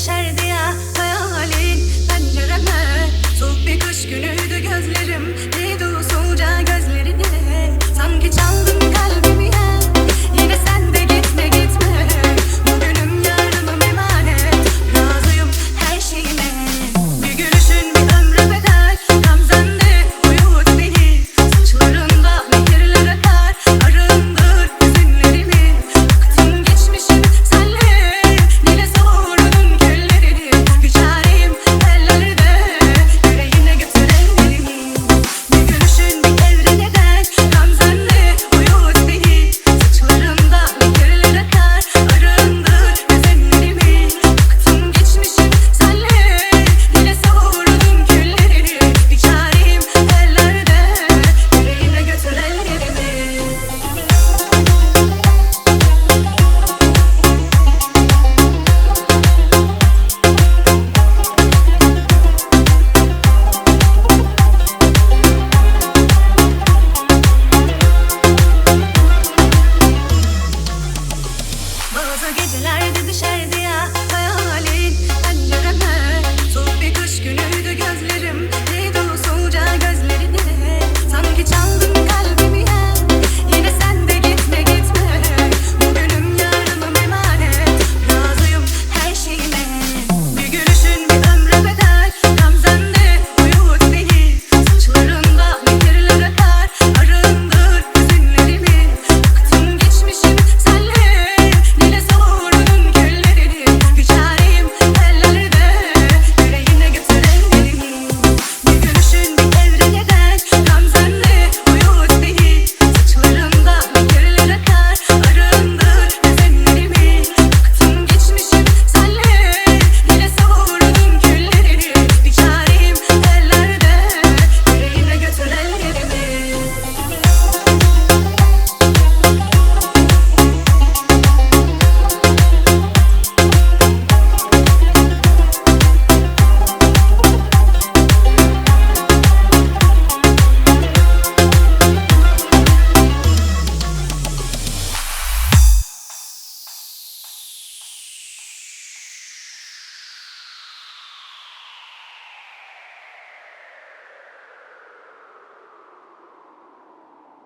düşerdi ya hayalin Gecelerde düşerdi ya hayalin. Pencereme Soğuk bir kış günü.